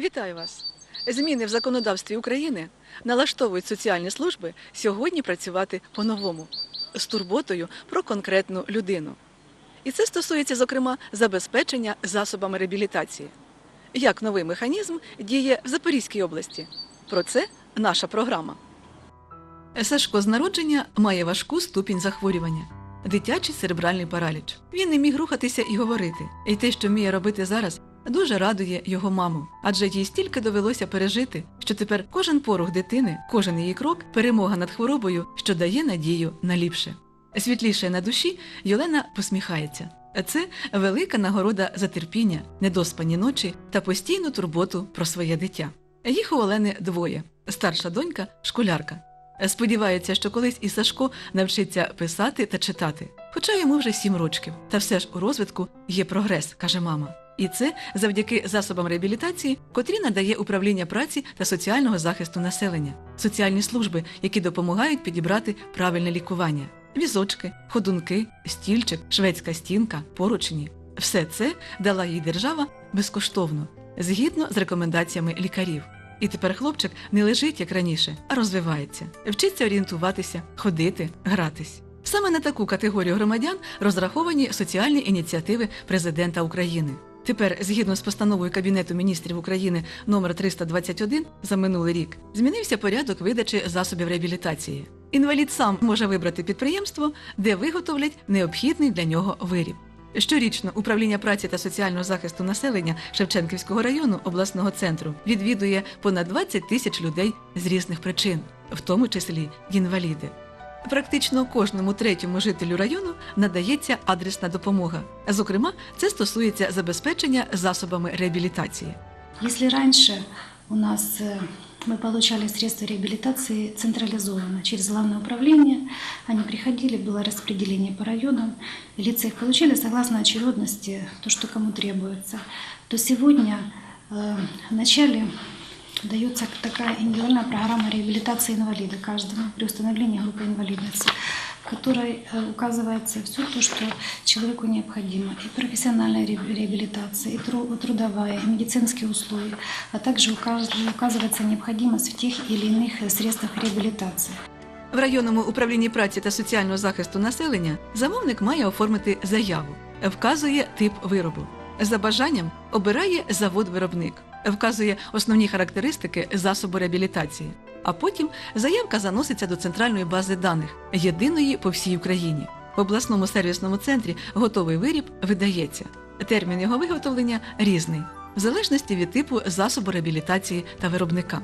Вітаю вас! Зміни в законодавстві України налаштовують соціальні служби сьогодні працювати по-новому з турботою про конкретну людину. І це стосується, зокрема, забезпечення засобами реабілітації. Як новий механізм діє в Запорізькій області? Про це наша програма. Сашко з народження має важку ступінь захворювання. Дитячий церебральний параліч. Він не міг рухатися і говорити. І те, що вміє робити зараз, дуже радує його маму, адже їй стільки довелося пережити, що тепер кожен порух дитини, кожен її крок перемога над хворобою, що дає надію на ліпше. Світліше на душі Йолена посміхається. Це велика нагорода за терпіння, недоспані ночі та постійну турботу про своє дитя. Їх у Олени двоє: старша донька школярка. Сподівається, що колись і Сашко навчиться писати та читати, хоча йому вже сім років. Та все ж у розвитку є прогрес, каже мама. І це завдяки засобам реабілітації, котрі надає управління праці та соціального захисту населення, соціальні служби, які допомагають підібрати правильне лікування, візочки, ходунки, стільчик, шведська стінка, поручні. Все це дала їй держава безкоштовно, згідно з рекомендаціями лікарів. І тепер хлопчик не лежить як раніше, а розвивається, вчиться орієнтуватися, ходити, гратись. Саме на таку категорію громадян розраховані соціальні ініціативи президента України. Тепер, згідно з постановою Кабінету міністрів України номер 321 за минулий рік, змінився порядок видачі засобів реабілітації. Інвалід сам може вибрати підприємство, де виготовлять необхідний для нього виріб. Щорічно управління праці та соціального захисту населення Шевченківського району обласного центру відвідує понад 20 тисяч людей з різних причин, в тому числі інваліди. Практично кожному третьому жителю району надається адресна допомога. Зокрема, це стосується забезпечення засобами реабілітації. Если раньше у нас э, мы получали средства реабилитации централизованно через главное управление, они приходили, было распределение по районам, и лица их получали согласно очередности, то, что кому требуется, то сегодня э, вначале дается такая индивидуальная программа реабилитации инвалида каждому при установлении группы инвалидности, в которой э, указывается все то, что человеку необходимо. И профессиональная ре- реабилитация, и тру- трудовая, и медицинские условия, а также указ- указывается необходимость в тех или иных э, средствах реабилитации. В районному управлінні праці та соціального захисту населення замовник має оформити заяву, вказує тип виробу. За бажанням обирає завод-виробник, вказує основні характеристики засобу реабілітації. А потім заявка заноситься до центральної бази даних, єдиної по всій Україні. В обласному сервісному центрі готовий виріб видається. Термін його виготовлення різний, в залежності від типу засобу реабілітації та виробника.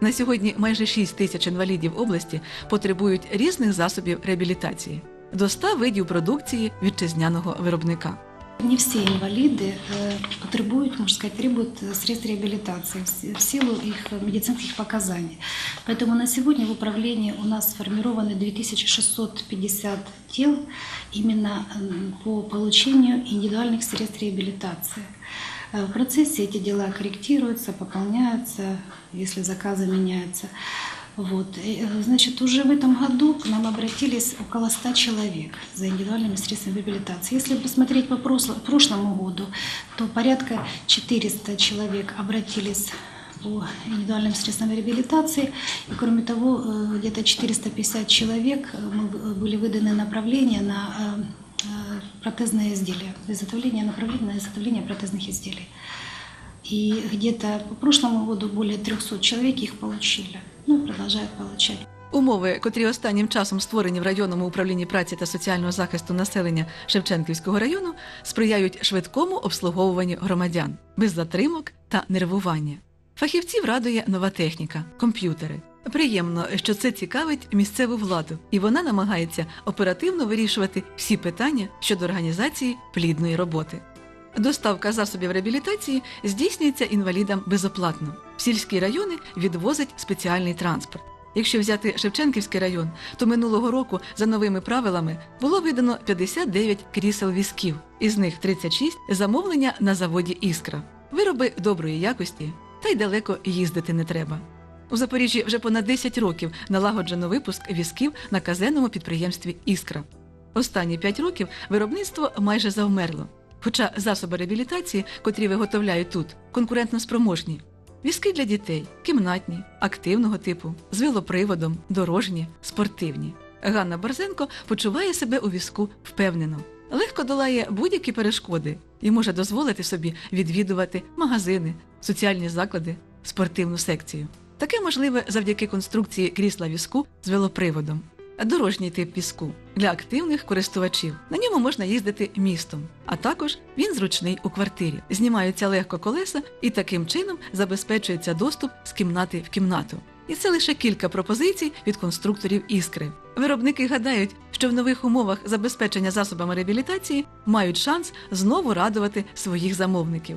На сьогодні майже 6 тисяч інвалідів області потребують різних засобів реабілітації до 100 видів продукції вітчизняного виробника. Не все инвалиды э, потребуют, можно сказать, требуют э, средств реабилитации в си- в силу их э, медицинских показаний. Поэтому на сегодня в управлении у нас сформированы 2650 дел именно м, по получению индивидуальных средств реабилитации. Э, В процессе эти дела корректируются, пополняются, если заказы меняются. Вот. И, э, Значит, уже в этом году к нам обратились около 100 человек за индивидуальными средствами реабилитации. Если посмотреть по прошло- прошлому году, то порядка 400 человек обратились по индивидуальным средствам реабилитации. И кроме того, э, где-то 450 человек э, мы в- были выданы направления на э, э, протезные изделия, изготовление направления на изготовление протезных изделий. И где-то по прошлому году более 300 человек их получили. Ну, продолжают получать. Умови, котрі останнім часом створені в районному управлінні праці та соціального захисту населення Шевченківського району, сприяють швидкому обслуговуванню громадян без затримок та нервування. Фахівців радує нова техніка комп'ютери. Приємно, що це цікавить місцеву владу, і вона намагається оперативно вирішувати всі питання щодо організації плідної роботи. Доставка засобів реабілітації здійснюється інвалідам безоплатно. В сільські райони відвозить спеціальний транспорт. Якщо взяти Шевченківський район, то минулого року за новими правилами було видано 59 крісел візків, із них 36 замовлення на заводі Іскра. Вироби доброї якості, та й далеко їздити не треба. У Запоріжжі вже понад 10 років налагоджено випуск візків на казенному підприємстві Іскра. Останні 5 років виробництво майже завмерло. Хоча засоби реабілітації, котрі виготовляють тут, конкурентно спроможні. Візки для дітей кімнатні, активного типу, з велоприводом, дорожні, спортивні. Ганна Борзенко почуває себе у візку впевнено. Легко долає будь-які перешкоди і може дозволити собі відвідувати магазини, соціальні заклади, спортивну секцію. Таке можливе завдяки конструкції крісла візку з велоприводом. Дорожній тип візку для активних користувачів. На ньому можна їздити містом, а також він зручний у квартирі. Знімаються легко колеса і таким чином забезпечується доступ з кімнати в кімнату. І це лише кілька пропозицій від конструкторів іскри. Виробники гадають, що в нових умовах забезпечення засобами реабілітації мають шанс знову радувати своїх замовників.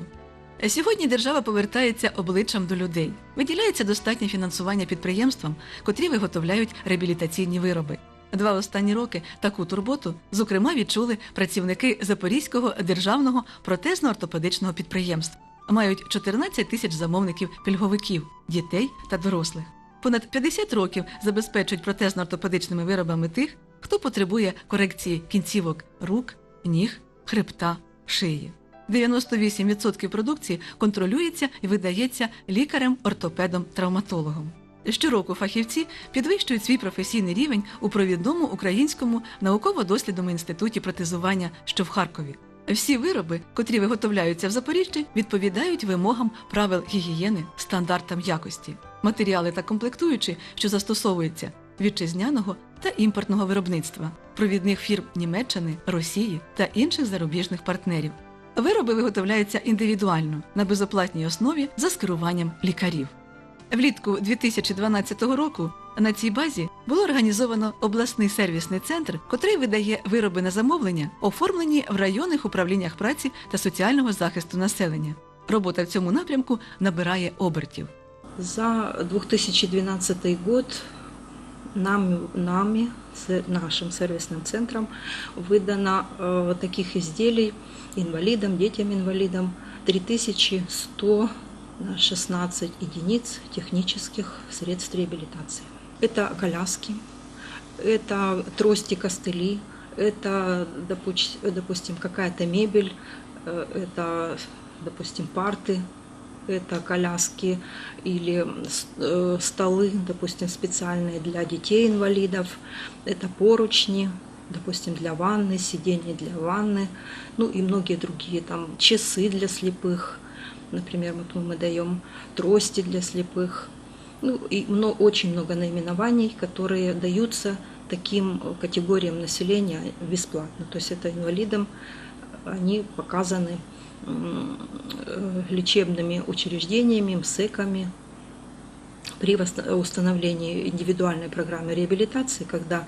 Сьогодні держава повертається обличчям до людей. Виділяється достатнє фінансування підприємствам, котрі виготовляють реабілітаційні вироби. Два останні роки таку турботу, зокрема, відчули працівники Запорізького державного протезно-ортопедичного підприємства. Мають 14 тисяч замовників пільговиків, дітей та дорослих. Понад 50 років забезпечують протезно-ортопедичними виробами тих, хто потребує корекції кінцівок рук, ніг, хребта, шиї. 98% продукції контролюється і видається лікарем-ортопедом-травматологом. Щороку фахівці підвищують свій професійний рівень у провідному українському науково-дослідному інституті протезування, що в Харкові. Всі вироби, котрі виготовляються в Запоріжжі, відповідають вимогам правил гігієни, стандартам якості. Матеріали та комплектуючі, що застосовуються вітчизняного та імпортного виробництва, провідних фірм Німеччини, Росії та інших зарубіжних партнерів. Вироби виготовляються індивідуально на безоплатній основі за скеруванням лікарів. Влітку 2012 року на цій базі було організовано обласний сервісний центр, котрий видає вироби на замовлення, оформлені в районних управліннях праці та соціального захисту населення. Робота в цьому напрямку набирає обертів. За 2012 год нам, нами, с нашим сервисным центром, выдано э, таких изделий инвалидам, детям-инвалидам 3116 единиц технических средств реабилитации. Это коляски, это трости, костыли, это, допустим, какая-то мебель, э, это, допустим, парты, это коляски или э, столы, допустим, специальные для детей-инвалидов, это поручни, допустим, для ванны, сиденья для ванны, ну и многие другие, там, часы для слепых, например, вот мы даем трости для слепых, ну и мно- очень много наименований, которые даются таким э, категориям населения бесплатно. То есть это инвалидам, они показаны э, лечебными учреждениями, МСЭКами при вос- установлении индивидуальной программы реабилитации, когда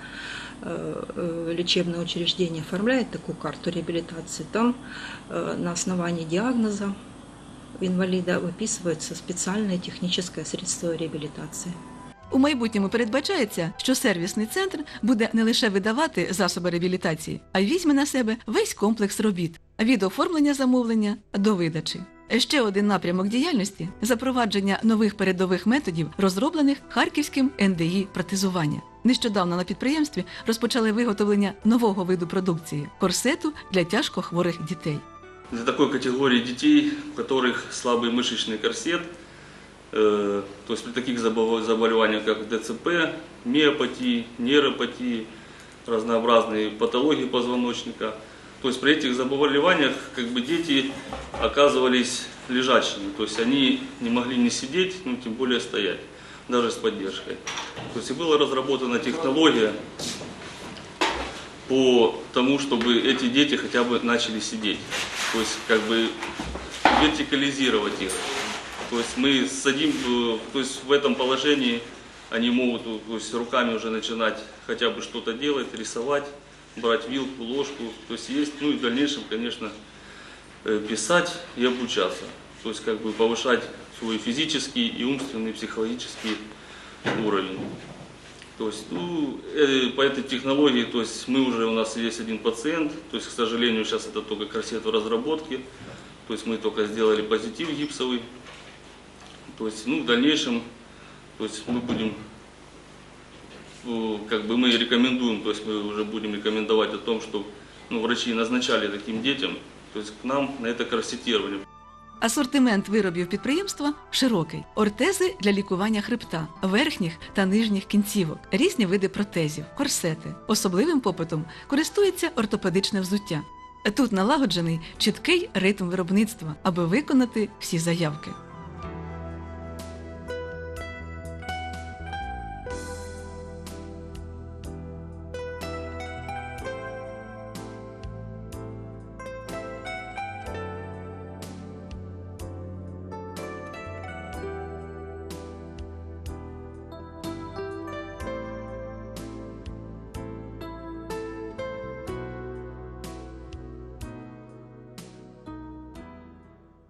э, э, лечебное учреждение оформляет такую карту реабилитации, там э, на основании диагноза инвалида выписывается специальное техническое средство реабилитации. У майбутньому передбачається, що сервісний центр буде не лише видавати засоби реабілітації, а й візьме на себе весь комплекс робіт від оформлення замовлення до видачі. Ще один напрямок діяльності запровадження нових передових методів, розроблених харківським НДІ протезування. Нещодавно на підприємстві розпочали виготовлення нового виду продукції корсету для тяжко хворих дітей. Для такой категории детей, у которых слабый мышечный корсет, э, то есть при таких забол- заболеваниях, как ДЦП, миопатии, нейропатии, разнообразные патологии позвоночника. То есть при этих заболеваниях как бы дети оказывались лежачими, то есть они не могли не сидеть, ну тем более стоять, даже с поддержкой. То есть и была разработана технология по тому, чтобы эти дети хотя бы начали сидеть. То есть как бы вертикализировать их. То есть мы садим, э, то есть в этом положении они могут э, то есть руками уже начинать хотя бы что-то делать, рисовать, брать вилку, ложку. То есть есть, ну и в дальнейшем, конечно, э, писать и обучаться. То есть как бы повышать свой физический и умственный, психологический уровень. То есть, ну, э, по этой технологии, то есть мы уже, у нас есть один пациент, то есть, к сожалению, сейчас это только корсет в разработке, то есть мы только сделали позитив гипсовый, то есть, ну, в дальнейшем, то есть мы будем, э, как бы мы рекомендуем, то есть мы уже будем рекомендовать о том, что ну, врачи назначали таким детям, то есть к нам на это корсетирование. Асортимент виробів підприємства широкий: ортези для лікування хребта, верхніх та нижніх кінцівок, різні види протезів, корсети. Особливим попитом користується ортопедичне взуття. Тут налагоджений чіткий ритм виробництва, аби виконати всі заявки.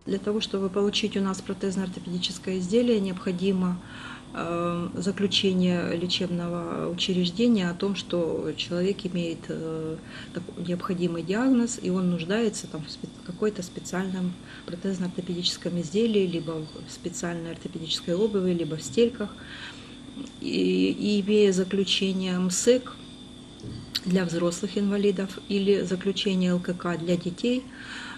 Для того, чтобы получить у нас протезно-ортопедическое изделие, необходимо э, заключение лечебного учреждения о том, что человек имеет э, необходимый диагноз, и он нуждается там, в какой-то специальном протезно-ортопедическом изделии, либо в специальной ортопедической обуви, либо в стельках. И, и имея заключение МСЭК для взрослых инвалидов или заключение ЛКК для детей,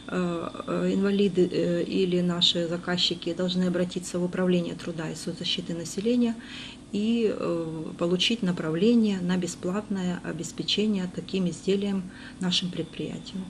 инвалиды э, или наши заказчики должны обратиться в Управление труда и соцзащиты населения и э, получить направление на бесплатное обеспечение таким изделием нашим предприятиям.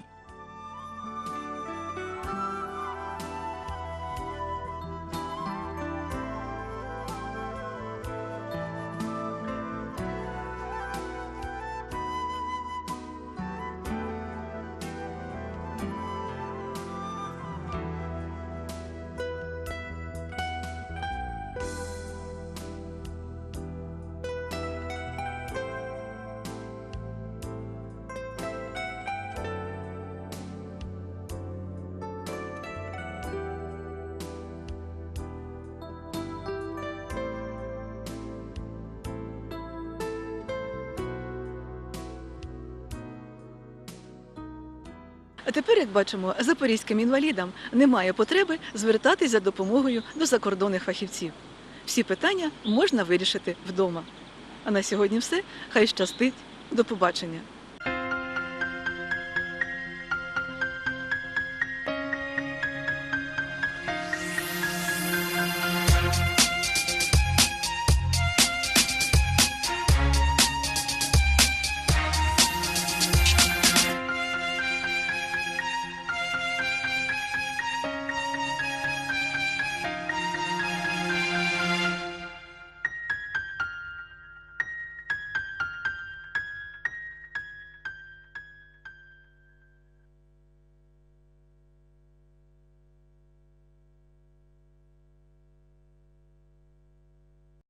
Тепер, як бачимо, запорізьким інвалідам немає потреби звертатись за допомогою до закордонних фахівців. Всі питання можна вирішити вдома. А на сьогодні все. Хай щастить. До побачення.